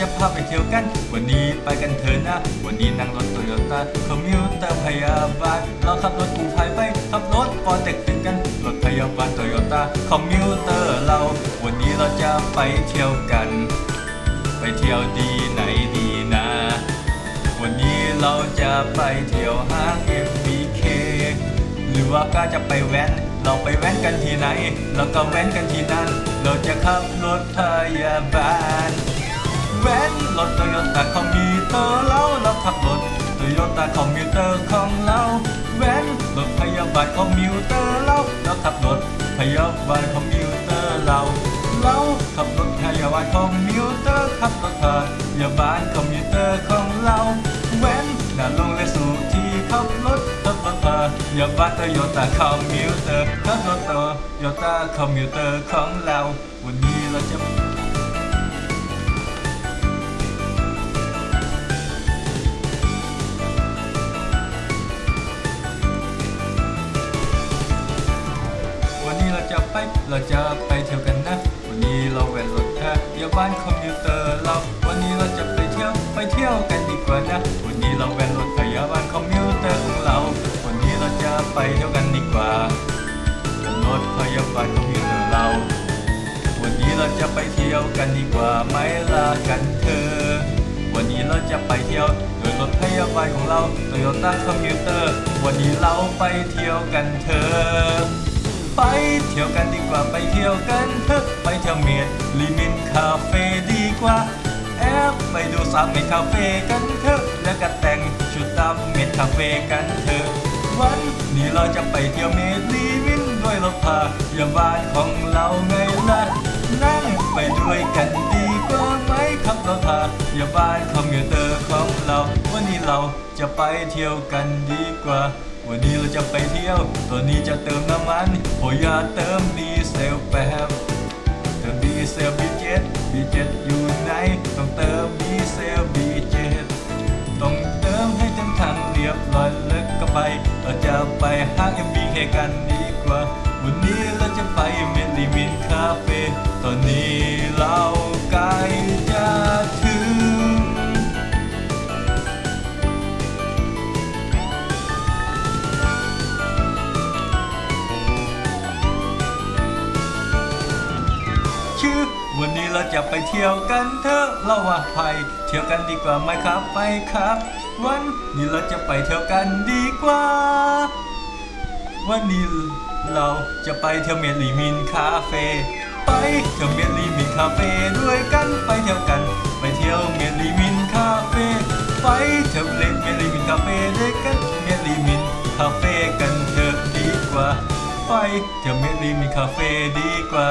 จะพาไปเที่ยวกัน วันนี้ไปกันเถอะนะ วันนี้นั่งรถโตโยต้าคอมมิวเตอร์พยาบาลเราขับรถกูภัยไปขับรถปอเต็กตึงกัน รถพยาบาลโตโยต้าคอมมิวเตอร์เรา วันนี้เราจะไปเที่ยวกัน ไปเที่ยวดีไหนดีนะ วันนี้เราจะไปเที่ยวห้าง MBK หรือว่าก็จะไปแว้นเราไปแว้นกันที่ไหน เราก็แว้นกันที่นั่น เราจะขับรถพยาบาล เราเราขับรถโตโยต้าคอมพิวเตอร์ของเราแว้นรถพยาบาลคอมพิวเตอร์เราเราขับรถพยาบาลคอมพิวเตอร์เราเราขับรถพยาบาลคอมพิวเตอร์ขับรถพยาบาลคอมพิวเตอร์ของเราแว้นน่าลงเลยสู่ที่ขับรถขับรถพยาบาลโตโยต้าคอมพิวเตอร์ขับรถโตโยต้าคอมพิวเตอร์ของเรา วันนี้เราจะ เราจะไปเที่ยวกันนะ วันนี้เราแวนรถแค่เดี๋ยวบ้านคอมพิวเตอร์เรา วันนี้เราจะไปเที่ยวไปเที่ยวกันดีกว่านะ วันนี้เราแวนรถพยาบาลคอมพิวเตอร์ของเรา วันนี้เราจะไปเที่ยวกันดีกว่ารถพยาบาลคอมพิวเตอร์เรา วันนี้เราจะไปเที่ยวกันดีกว่าไหมลากันเธอ วันนี้เราจะไปเที่ยวโดยรถพยาบาลของเราโตโยต้าคอมพิวเตอร์ วันนี้เราไปเที่ยวกันเถอะ ไปเที่ยวกันดีกว่าไปเที่ยวกันเถอะไปเที่ยวเมียดลิมินคาเฟ่ดีกว่าแอบไปดูสามเมดคาเฟ่กันเถอะแล้วก็แต่งชุดตามเมดคาเฟ่กันเถอะวันนี้เราจะไปเที่ยวเมดลิมินด้วยรถพยาบาลของเราไงล่ะนั่งไปด้วยกันดีกว่าไหมครับรถพยาบาลคอมพิวเตอร์ของเรา วันนี้เราจะไปเที่ยวกันดีกว่า วันนี้เราจะไปเที่ยวตัวนี้จะเติมน้ำมันโอยาเติมดีเซลแป๊บเติมดีเซล B7 B7 อยู่ไหนต้องเติมดีเซล B7 ต้องเติมให้เต็มถังเรียบร้อยแล้วก็ไปเราจะไปห้าง MBK กันดีกว่า วันนี้เราจะไปเมลิมินคาเฟ่ตอนนี้ เราจะไปเที่ยวกันเถอะเราว่าไปเที่ยวกันดีกว่าไหมครับไปครับ วันนี้เราจะไปเที่ยวกันดีกว่า วันนี้เราจะไปเที่ยวเมลีมินคาเฟ่ไปเที่ยวเมลีมินคาเฟ่ด้วยกันไปเที่ยวกัน ไปเที่ยวเมลีมินคาเฟ่ไปเที่ยวเล่นเมลีมินคาเฟ่ด้วยกันเมลีมินคาเฟ่กันเถอะดีกว่า ไปเที่ยวเมลีมินคาเฟ่ดีกว่า